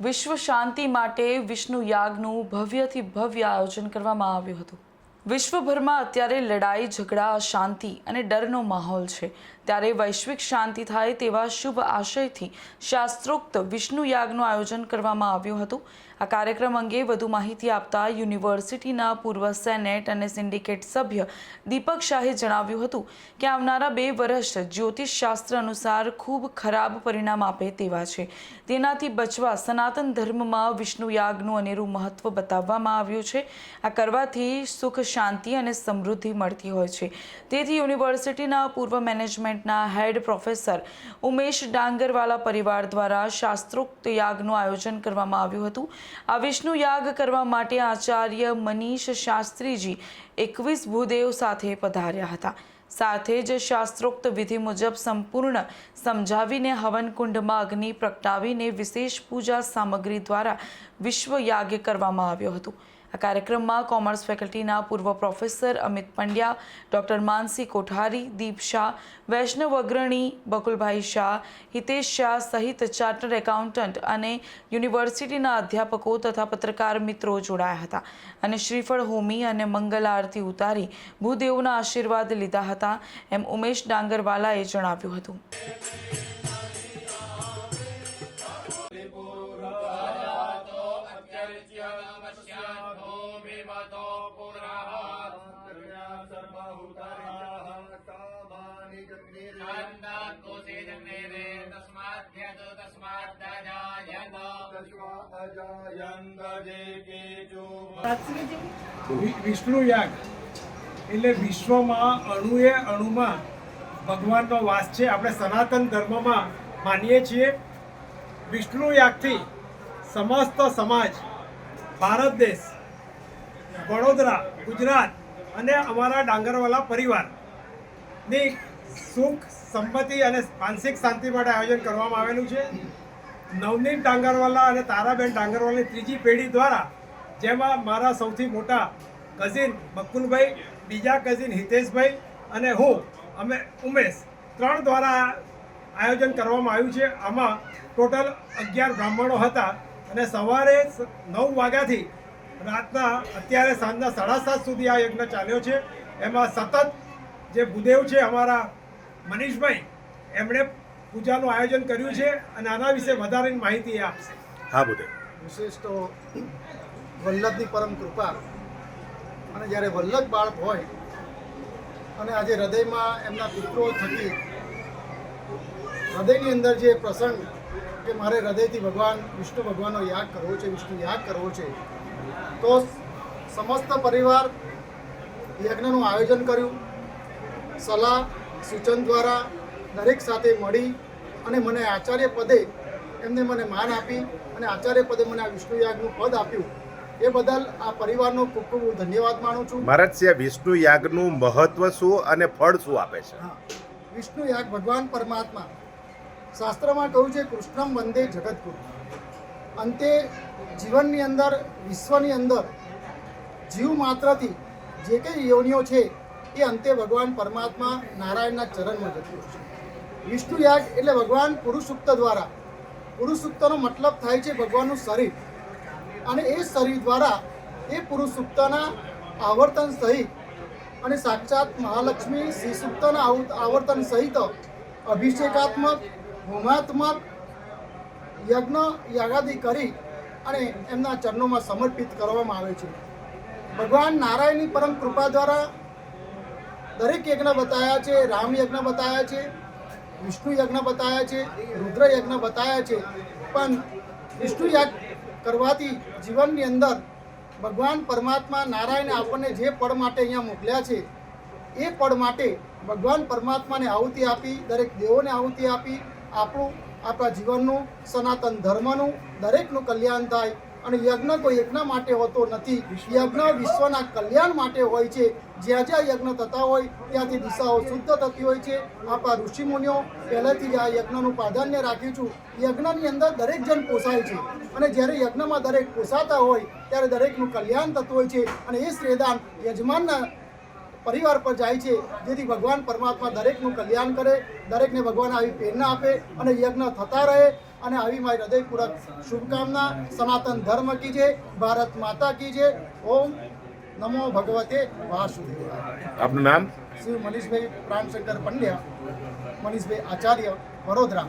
વિશ્વ શાંતિ માટે વિષ્ણુ યાગનું ભવ્યથી ભવ્ય આયોજન કરવામાં આવ્યું હતું. વિશ્વભરમાં અત્યારે લડાઈ, ઝઘડા શાંતિ અને ડરનો માહોલ છે. ત્યારે વૈશ્વિક શાંતિ થાય તેવા શુભ આશયથી શાસ્ત્રોક્ત વિષ્ણુ યાગનું આયોજન કરવામાં આવ્યું હતું. આ કાર્યક્રમ અંગે વધુ માહિતી આપતા યુનિવર્સિટીના પૂર્વ સેનેટ અને સિન્ડિકેટ સભ્ય દીપક શાહે જણાવ્યું હતું કે આવનારા બે વર્ષ જ્યોતિષ શાસ્ત્ર અનુસાર ખૂબ ખરાબ પરિણામ આપે તેવા છે. તેનાથી બચવા સનાતન ધર્મમાં વિષ્ણુ યાગનું અનેરું મહત્વ બતાવવામાં આવ્યું છે. આ કરવાથી સુખ, શાંતિ અને સમૃદ્ધિ મળતી હોય છે. તેથી યુનિવર્સિટીના પૂર્વ મેનેજમેન્ટના હેડ પ્રોફેસર ઉમેશ ડાંગરવાલા પરિવાર દ્વારા શાસ્ત્રોક્ત યાગનું આયોજન કરવામાં આવ્યું હતું. આ વિષ્ણુ યાગ કરવા માટે આચાર્ય મનીષ શાસ્ત્રીજી એકવીસ ભૂદેવ સાથે પધાર્યા હતા. સાથે જ શાસ્ત્રોક્ત વિધિ મુજબ સંપૂર્ણ સમજાવીને હવનકુંડમાં અગ્નિ પ્રગટાવીને વિશેષ પૂજા સામગ્રી દ્વારા વિશ્વ યાગ કરવામાં આવ્યો હતો. આ કાર્યક્રમમાં કોમર્સ ફેકલ્ટીના પૂર્વ પ્રોફેસર અમિત પંડ્યા, ડૉક્ટર માનસી કોઠારી, દીપ શાહ, વૈષ્ણવ અગ્રણી બકુલભાઈ શાહ, હિતેશ શાહ સહિત ચાર્ટર્ડ એકાઉન્ટન્ટ અને યુનિવર્સિટીના અધ્યાપકો તથા પત્રકાર મિત્રો જોડાયા હતા. અને શ્રીફળ હોમી અને મંગલ આરતી ઉતારી ભૂદેવના આશીર્વાદ લીધા હતા, એમ ઉમેશ ડાંગરવાલાએ જણાવ્યું હતું. વિષ્ણુ યાગ એટલે વિશ્વમાં અણુએ અણુમાં ભગવાનનો વાસ છે. આપણે સનાતન ધર્મમાં માનીએ છીએ. વિષ્ણુ યાગથી સમસ્ત સમાજ ભારત દેશ વડોદરા ગુજરાત અને અમારા ડાંગરવાલા પરિવારની સુખ સંપત્તિ અને માનસિક શાંતિ માટે આયોજન કરવામાં આવેલું છે. નવનીત ડાંગરવાલા અને તારાબેન ડાંગરવાલાની ત્રીજી પેઢી દ્વારા જેમાં મારા સૌથી મોટા કઝિન બકુલભાઈ બીજા કઝિન હિતેશભાઈ અને હું, અમે ઉમેશ ત્રણ દ્વારા આયોજન કરવામાં આવ્યું છે. આમાં ટોટલ અગિયાર બ્રાહ્મણો હતા અને સવારે નવ વાગ્યાથી રાતના અત્યારે સાંજના સાડા સાત સુધી આ યજ્ઞ ચાલ્યો છે. એમાં સતત જે ભૂદેવ છે અમારા મનીષભાઈ, એમણે પૂજાનું આયોજન કર્યું છે અને આના વિશે વધારેની માહિતી આપશે. હા બધે વિશેષ તો વલ્લભની પરમ કૃપા. અને જ્યારે વલ્લભ બાળક હોય અને આજે હૃદયમાં એમના પિત્રો થકી હૃદયની અંદર જે પ્રસંગ કે મારે હૃદયથી ભગવાન વિષ્ણુ ભગવાનનો યાગ કરવો છે વિષ્ણુ યાગ કરવો છે તો સમસ્ત પરિવાર યજ્ઞનું આયોજન કર્યું. સલાહ સૂચન દ્વારા દરેક સાથે મળી અને મને આચાર્ય પદે એમને મને માન આપી અને આચાર્ય પદે મને આ વિષ્ણુ યાગનું પદ આપ્યું. એ બદલ આ પરિવારનો ખૂબ ખૂબ હું ધન્યવાદ માનું છું. મહારાજ છે વિષ્ણુ યાગનું મહત્વ શું અને ફળ શું આપે છે? વિષ્ણુ યાગ ભગવાન પરમાત્મા. શાસ્ત્રમાં કહ્યું છે કૃષ્ણમ વંદે જગતગુરુ અંતે જીવનની અંદર વિશ્વની અંદર જીવ માત્રથી જે કંઈ યોનિઓ છે એ અંતે ભગવાન પરમાત્મા નારાયણના ચરણમાં જતું છે. વિષ્ણુ યાગ એટલે ભગવાન પુરુષુક્ત દ્વારા. પુરુષુક્તનો મતલબ થાય છે ભગવાનનું શરીર. અને એ શરીર દ્વારા એ પુરુષુક્તના આવર્તન સહિત અને સાક્ષાત મહાલક્ષ્મી શ્રી સૂક્તના આવર્તન સહિત અભિષેકાત્મક, હોમાત્મક યજ્ઞ, યાગાદી કરી અને એમના ચરણોમાં સમર્પિત કરવામાં આવે છે. ભગવાન નારાયણની પરમ કૃપા દ્વારા દરેક યજ્ઞ બતાવ્યા છે, રામ યજ્ઞ બતાવ્યા છે વિષ્ણુ યજ્ઞ બતાવ્યા છે, રુદ્ર યજ્ઞ બતાવ્યા છે. પણ વિષ્ણુ યાગ કરવાથી જીવનની અંદર ભગવાન પરમાત્મા નારાયણે આપણને જે પળ માટે અહીંયા મોકલ્યા છે, એ પળ માટે ભગવાન પરમાત્માને આહુતિ આપી, દરેક દેવોને આહુતિ આપી, આપણું આપણા જીવનનું સનાતન ધર્મનું દરેકનું કલ્યાણ થાય. અને યજ્ઞ કોઈ એકના માટે હોતો નથી. યજ્ઞ વિશ્વના કલ્યાણ માટે હોય છે. જ્યાં જ્યાં યજ્ઞ થતા હોય, ત્યાંથી દિશાઓ શુદ્ધ થતી હોય છે. આપણા ઋષિમુનિઓ, પહેલેથી જ આ યજ્ઞનું પ્રાધાન્ય રાખ્યું છું. યજ્ઞની અંદર દરેક જણ પોસાય છે. અને જ્યારે યજ્ઞમાં દરેક પોસાતા હોય, ત્યારે દરેકનું કલ્યાણ થતું હોય છે. અને એ શ્રેદાન યજમાનના પરિવાર પર જાય છે. જેથી ભગવાન પરમાત્મા દરેકનું કલ્યાણ કરે, દરેકને ભગવાન આવી પ્રેરણા આપે અને યજ્ઞ થતા રહે. અને આવી મારી હૃદયપૂર્વક શુભકામના. સનાતન ધર્મ કી જય ભારત માતા કી જય. ઓમ નમો ભગવતે વાસુદેવાય. આપનું નામ? શ્રી મનીષભાઈ પ્રાણશંકર પંડ્યા મનીષભાઈ આચાર્ય વડોદરા.